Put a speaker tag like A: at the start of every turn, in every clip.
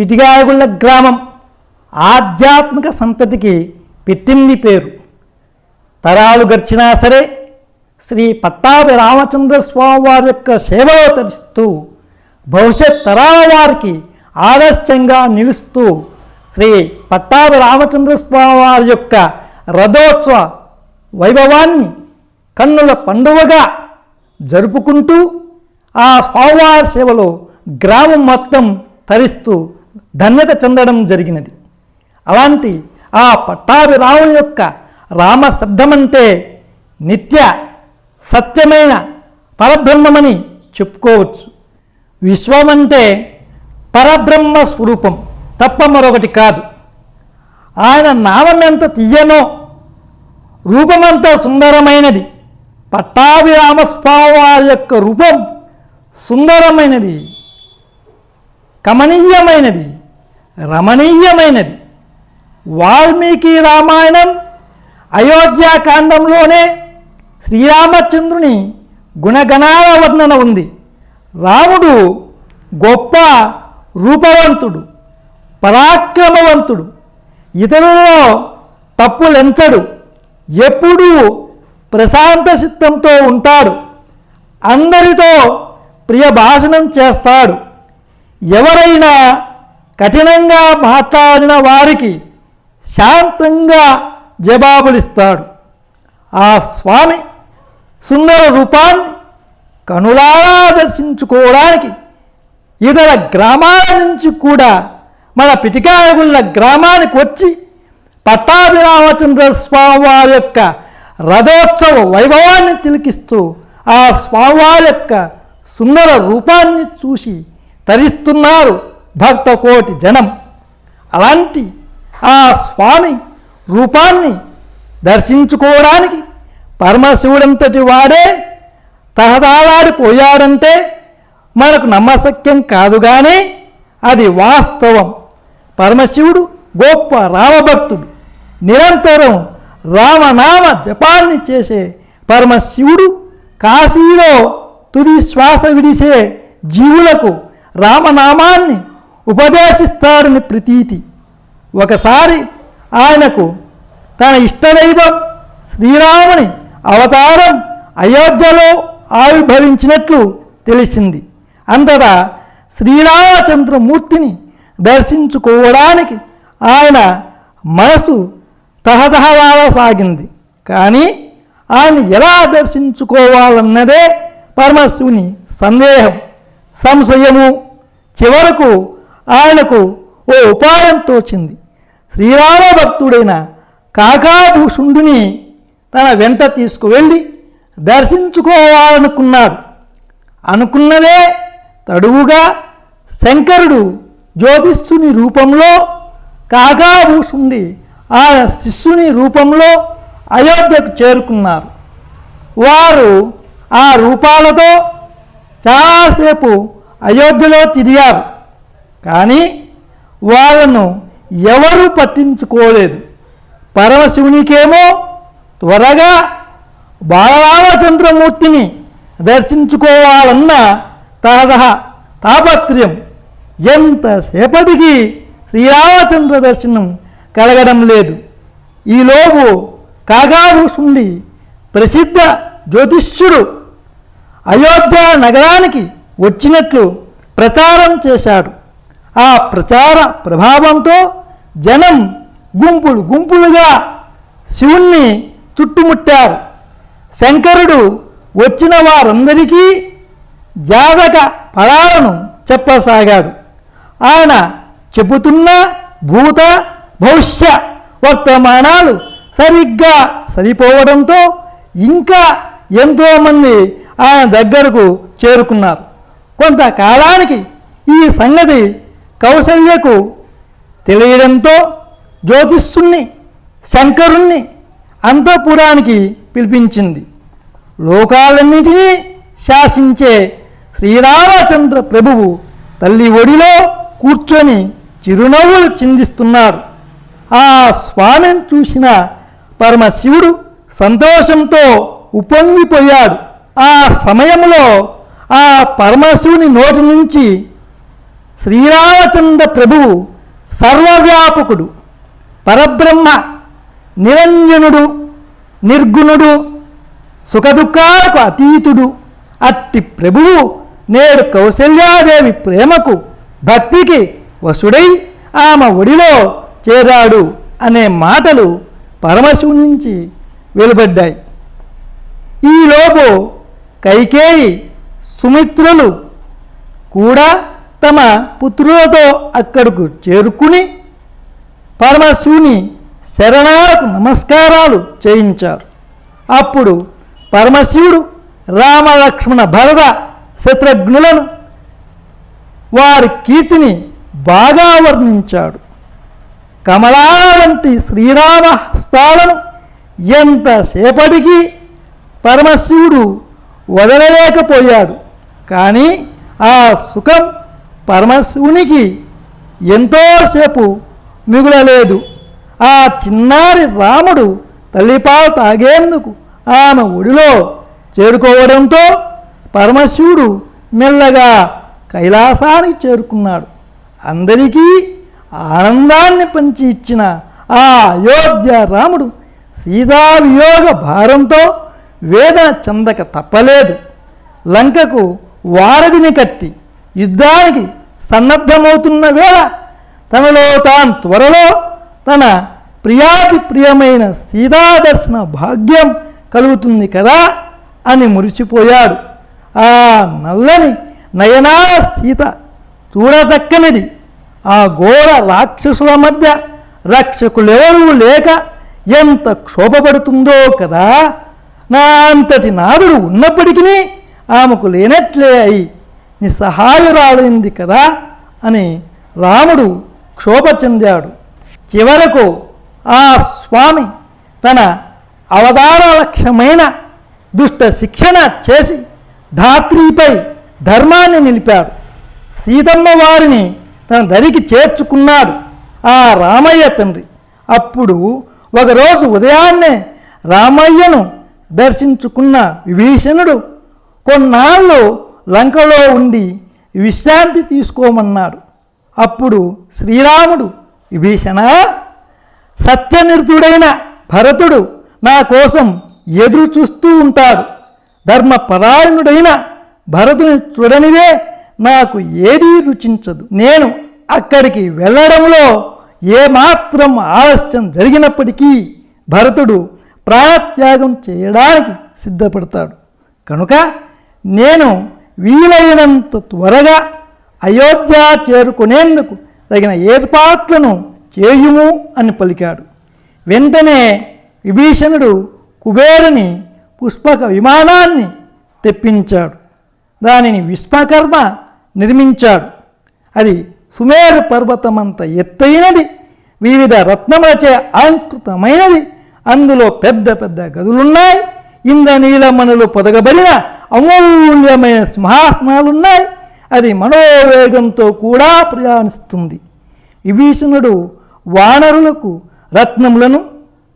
A: పిటిగాయగుళ్ళ గ్రామం ఆధ్యాత్మిక సంతతికి పెట్టింది పేరు. తరాలు గడిచినా సరే శ్రీ పట్టాభి రామచంద్ర స్వామి వారి యొక్క సేవలో తరిస్తూ భవిష్యత్ తరాల వారికి ఆదర్శంగా నిలుస్తూ శ్రీ పట్టాభి రామచంద్ర స్వామి వారి యొక్క రథోత్సవ వైభవాన్ని కన్నుల పండువగా జరుపుకుంటూ ఆ స్వామివారి సేవలో గ్రామం మొత్తం తరిస్తూ ధన్యత చెందడం జరిగినది. అలాంటి ఆ పట్టాభి రాముని యొక్క రామ శబ్దమంటే నిత్య సత్యమైన పరబ్రహ్మమని చెప్పుకోవచ్చు. విశ్వమంటే పరబ్రహ్మ స్వరూపం తప్ప మరొకటి కాదు. ఆయన నామం ఎంత తీయనో రూపమంత సుందరమైనది పట్టాభిరామస్వామి వారి యొక్క రూపం సుందరమైనది కమనీయమైనది రమణీయమైనది. వాల్మీకి రామాయణం అయోధ్యాకాండంలోనే శ్రీరామచంద్రుని గుణగణాల వర్ణన ఉంది. రాముడు గొప్ప రూపవంతుడు పరాక్రమవంతుడు ఇతరులలో తప్పులెంచడు ఎప్పుడూ ప్రశాంత చిత్తంతో ఉంటాడు అందరితో ప్రియ భాషణం చేస్తాడు. ఎవరైనా కఠినంగా మాట్లాడిన వారికి శాంతంగా జవాబులిస్తాడు ఆ స్వామి సుందర రూపాన్ని కనులారా దర్శించుకోవడానికి ఇతర గ్రామాల నుంచి కూడా మన పిటికాయగుళ్ళ గ్రామానికి వచ్చి పట్టాభిరామచంద్ర స్వామి వారి యొక్క రథోత్సవ వైభవాన్ని తిలకిస్తూ ఆ స్వామివారి యొక్క సుందర రూపాన్ని చూసి తరిస్తున్నారు. భక్త కోటి జనం. అలాంటి ఆ స్వామి రూపాన్ని దర్శించుకోవడానికి పరమశివుడంతటి వాడే తహదాలాడిపోయాడంటే మనకు నమ్మశక్యం కాదు కానీ అది వాస్తవం. పరమశివుడు గొప్ప రామభక్తుడు. నిరంతరం రామనామ జపాన్ని చేసే పరమశివుడు కాశీలో తుది శ్వాస విడిసే జీవులకు రామనామాన్ని ఉపదేశిస్తాడని ప్రతీతి. ఒకసారి ఆయనకు తన ఇష్టదైవం శ్రీరాముని అవతారం అయోధ్యలో ఆవిర్భవించినట్లు తెలిసింది. అంతటా శ్రీరామచంద్రమూర్తిని దర్శించుకోవడానికి ఆయన మనసు తహతహలాడసాగింది కానీ ఆయన ఎలా దర్శించుకోవాలన్నదే పరమశివుని సందేహం సంశయము. చివరకు ఆయనకు ఓ ఉపాయం తోచింది. శ్రీరామ భక్తుడైన కాకాభూషుండుని తన వెంట తీసుకువెళ్ళి దర్శించుకోవాలనుకున్నాడు. అనుకున్నదే తడువుగా శంకరుడు జ్యోతిష్యుని రూపంలో కాకాభూషుండి ఆయన శిష్యుని రూపంలో అయోధ్యకు చేరుకున్నారు. వారు ఆ రూపాలతో చాలాసేపు అయోధ్యలో తిరిగారు. కానీ వాళ్ళను ఎవరు పట్టించుకోలేదు. పరమశివునికేమో త్వరగా బాలరామచంద్రమూర్తిని దర్శించుకోవాలన్న తహదహ తాపత్రయం. ఎంతసేపటికి శ్రీరామచంద్ర దర్శనం కలగడం లేదు. ఈలోపు కాగాభూషుండి ప్రసిద్ధ జ్యోతిష్యుడు అయోధ్య నగరానికి వచ్చినట్లు ప్రచారం చేశాడు. ఆ ప్రచార ప్రభావంతో జనం గుంపులు గుంపులుగా శివుణ్ణి చుట్టుముట్టారు. శంకరుడు వచ్చిన వారందరికీ జాతక ఫలాలను చెప్పసాగాడు. ఆయన చెబుతున్న భూత భవిష్య వర్తమానాలు సరిగ్గా సరిపోవడంతో ఇంకా ఎంతోమంది ఆయన దగ్గరకు చేరుకున్నారు. కొంతకాలానికి ఈ సంగతి కౌసల్యకు తెలియడంతో జ్యోతిష్యుణ్ణి శంకరుణ్ణి అంతఃపురానికి పిలిపించింది. లోకాలన్నిటినీ శాసించే శ్రీరామచంద్ర ప్రభువు తల్లి ఒడిలో కూర్చొని చిరునవ్వులు చిందిస్తున్నారు. ఆ స్వామిని చూసిన పరమశివుడు సంతోషంతో ఉప్పొంగిపోయాడు. ఆ సమయంలో ఆ పరమశివుని నోటి నుంచి శ్రీరామచంద్ర ప్రభువు సర్వవ్యాపకుడు పరబ్రహ్మ నిరంజనుడు నిర్గుణుడు సుఖదుఖాలకు అతీతుడు. అట్టి ప్రభువు నేడు కౌశల్యాదేవి ప్రేమకు భక్తికి వశుడై ఆమె ఒడిలో చేరాడు అనే మాటలు పరమశివు నుంచి వెలువడ్డాయి. ఈలోపు కైకేయి సుమిత్రులు కూడా తమ పుత్రులతో అక్కడకు చేరుకుని పరమశివుని శరణాలకు నమస్కారాలు చేయించారు. అప్పుడు పరమశివుడు రామలక్ష్మణ భరత శత్రుఘ్నులను వారి కీర్తిని బాగా వర్ణించాడు. కమలా వంటి శ్రీరామ హస్తాలను ఎంతసేపటికి పరమశివుడు వదలలేకపోయాడు. కానీ ఆ సుఖం పరమశివునికి ఎంతోసేపు మిగులలేదు. ఆ చిన్నారి రాముడు తల్లిపాలు తాగేందుకు ఆమె ఒడిలో చేరుకోవడంతో పరమశివుడు మెల్లగా కైలాసానికి చేరుకున్నాడు. అందరికీ ఆనందాన్ని పంచి ఇచ్చిన ఆ అయోధ్య రాముడు సీతావియోగ భారంతో వేదన చెందక తప్పలేదు. లంకకు వారధిని కట్టి యుద్ధానికి సన్నద్ధమవుతున్న వేళ తనలో తాను త్వరలో తన ప్రియాతి ప్రియమైన సీతాదర్శన భాగ్యం కలుగుతుంది కదా అని మురిసిపోయాడు. ఆ నల్లని నయనాల సీత చూడచక్కనిది ఆ ఘోర రాక్షసుల మధ్య రక్షకులెవరూ లేక ఎంత క్షోభపడుతుందో కదా. నా అంతటి నాదుడు ఉన్నప్పటికీ ఆమెకు లేనట్లే అయి నిస్సహాయురాలైంది కదా అని రాముడు క్షోభ చెందాడు. చివరకు ఆ స్వామి తన అవతార లక్ష్యమైన దుష్ట శిక్షణ చేసి ధాత్రిపై ధర్మాన్ని నిలిపాడు. సీతమ్మ వారిని తన దరికి చేర్చుకున్నాడు ఆ రామయ్య తండ్రి. అప్పుడు ఒకరోజు ఉదయాన్నే రామయ్యను దర్శించుకున్న విభీషణుడు కొన్నాళ్ళు లంకలో ఉండి విశ్రాంతి తీసుకోమన్నాడు అప్పుడు శ్రీరాముడు విభీషణ సత్యనిరుతుడైన భరతుడు నా కోసం ఎదురు చూస్తూ ఉంటాడు. ధర్మపరాయణుడైన భరతుని చూడనిదే నాకు ఏదీ రుచించదు. నేను అక్కడికి వెళ్ళడంలో ఏమాత్రం ఆలస్యం జరిగినప్పటికీ భరతుడు ప్రాణత్యాగం చేయడానికి సిద్ధపడతాడు. కనుక నేను వీలైనంత త్వరగా అయోధ్య చేరుకునేందుకు తగిన ఏర్పాట్లను చేయుము అని పలికాడు. వెంటనే విభీషణుడు కుబేరుని పుష్పక విమానాన్ని తెప్పించాడు. దానిని విశ్వకర్మ నిర్మించాడు. అది సుమేరు పర్వతమంత ఎత్తైనది వివిధ రత్నములచే అలంకృతమైనది. అందులో పెద్ద పెద్ద గదులున్నాయి. ఇంద్రనీలమణులు పొదగబడిన అమూల్యమైన సింహాసనాలున్నాయి అది మనోవేగంతో కూడా ప్రయాణిస్తుంది. విభీషణుడు వానరులకు రత్నములను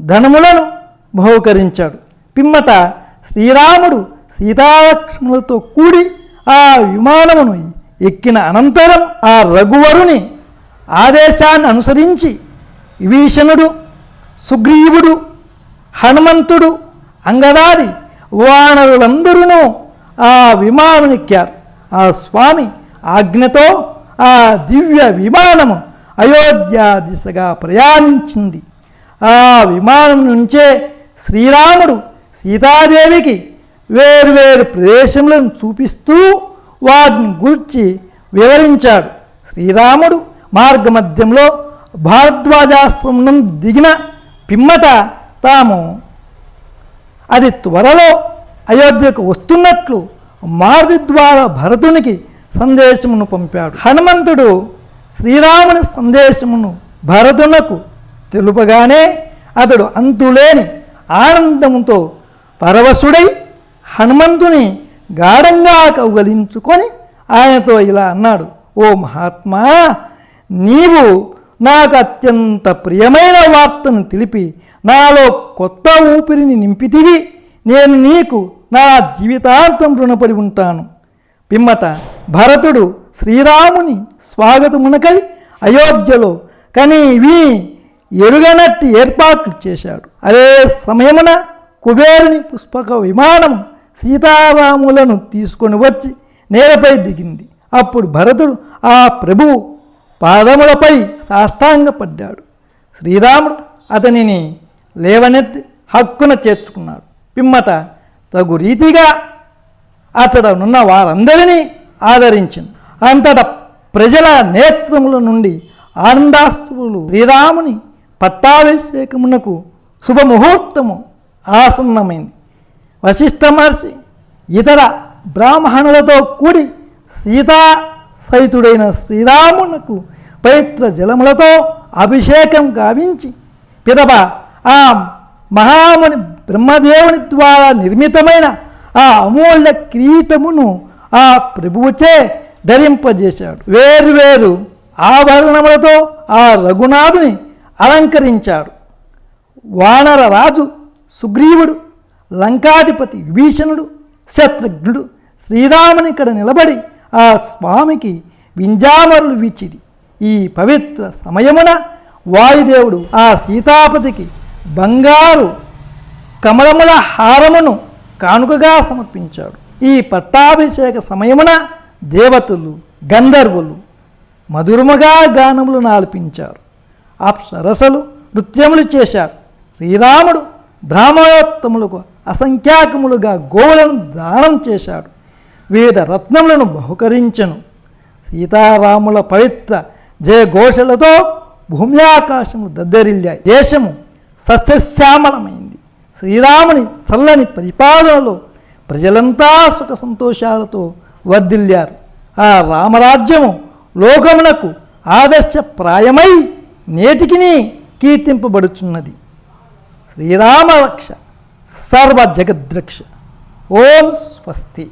A: ధనములను బహుకరించాడు. పిమ్మట శ్రీరాముడు సీతాలక్ష్మణులతో కూడి ఆ విమానమును ఎక్కిన అనంతరం ఆ రఘువరుని ఆదేశాన్ని అనుసరించి విభీషణుడు సుగ్రీవుడు హనుమంతుడు అంగదాది వానరులందరూ ఆ విమానం ఆ స్వామి ఆజ్ఞతో ఆ దివ్య విమానము అయోధ్య దిశగా ప్రయాణించింది. ఆ విమానం నుంచే శ్రీరాముడు సీతాదేవికి వేరువేరు ప్రదేశములను చూపిస్తూ వాటిని గూర్చి వివరించాడు. శ్రీరాముడు మార్గమధ్యంలో భారద్వాజాశ్రమం దిగిన పిమ్మట తాము అది త్వరలో అయోధ్యకు వస్తున్నట్లు మారుతి ద్వారా భరతునికి సందేశమును పంపాడు. హనుమంతుడు శ్రీరాముని సందేశమును భరతునకు తెలుపగానే అతడు అంతులేని ఆనందంతో పరవశుడై హనుమంతుని గాఢంగా కౌగలించుకొని ఆయనతో ఇలా అన్నాడు ఓ మహాత్మా నీవు నాకు అత్యంత ప్రియమైన వార్తను తెలిపి నాలో కొత్త ఊపిరిని నింపితివి నేను నీకు నా జీవితాంతం రుణపడి ఉంటాను. పిమ్మట భరతుడు శ్రీరాముని స్వాగతమునకై అయోధ్యలో కనీవి ఎరుగనట్టి ఏర్పాట్లు చేశాడు. అదే సమయమున కుబేరుని పుష్పక విమానం సీతారాములను తీసుకొని వచ్చి నేలపై దిగింది. అప్పుడు భరతుడు ఆ ప్రభువు పాదములపై సాష్టాంగపడ్డాడు. శ్రీరాముడు అతనిని లేవనెత్తి హక్కున చేర్చుకున్నాడు పిమ్మట తగు రీతిగా అతడనున్న వారందరినీ ఆదరించింది. అంతట ప్రజల నేత్రముల నుండి ఆనందాస్తువులు శ్రీరాముని పట్టాభిషేకమునకు శుభముహూర్తము ఆసన్నమైంది. వశిష్ఠ మహర్షి ఇతర బ్రాహ్మణులతో కూడి సీతా సహితుడైన శ్రీరామునకు పవిత్ర జలములతో అభిషేకం గావించి పిదప ఆ మహాముని బ్రహ్మదేవుని ద్వారా నిర్మితమైన ఆ అమూల్య కిరీటమును ఆ ప్రభువుచే ధరింపజేశాడు. వేరువేరు ఆభరణములతో ఆ రఘునాథుని అలంకరించాడు. వానర రాజు సుగ్రీవుడు లంకాధిపతి విభీషణుడు శత్రుఘ్నుడు శ్రీరాముని ఇక్కడ నిలబడి ఆ స్వామికి వింజామరులు వీచిడి ఈ పవిత్ర సమయమున వాయుదేవుడు ఆ సీతాపతికి బంగారు కమలముల హారమును కానుకగా సమర్పించాడు. ఈ పట్టాభిషేక సమయమున దేవతలు గంధర్వులు మధురముగా గానములు నాల్పించారు. అప్సరసలు నృత్యములు చేశారు. శ్రీరాముడు బ్రాహ్మణోత్తములకు అసంఖ్యాకములుగా గోవులను దానం చేశాడు. వివిధ రత్నములను బహుకరించను. సీతారాముల పవిత్ర జయఘోషలతో భూమి ఆకాశము దద్దరిల్లాయి. దేశము సస్యశ్యామలమైంది. శ్రీరాముని చల్లని పరిపాలనలో ప్రజలంతా సుఖ సంతోషాలతో వర్ధిల్లారు. ఆ రామరాజ్యము లోకమునకు ఆదర్శప్రాయమై నేటికిని కీర్తింపబడుచున్నది. శ్రీరామరక్ష సర్వ జగద్రక్ష ఓం స్వస్తి.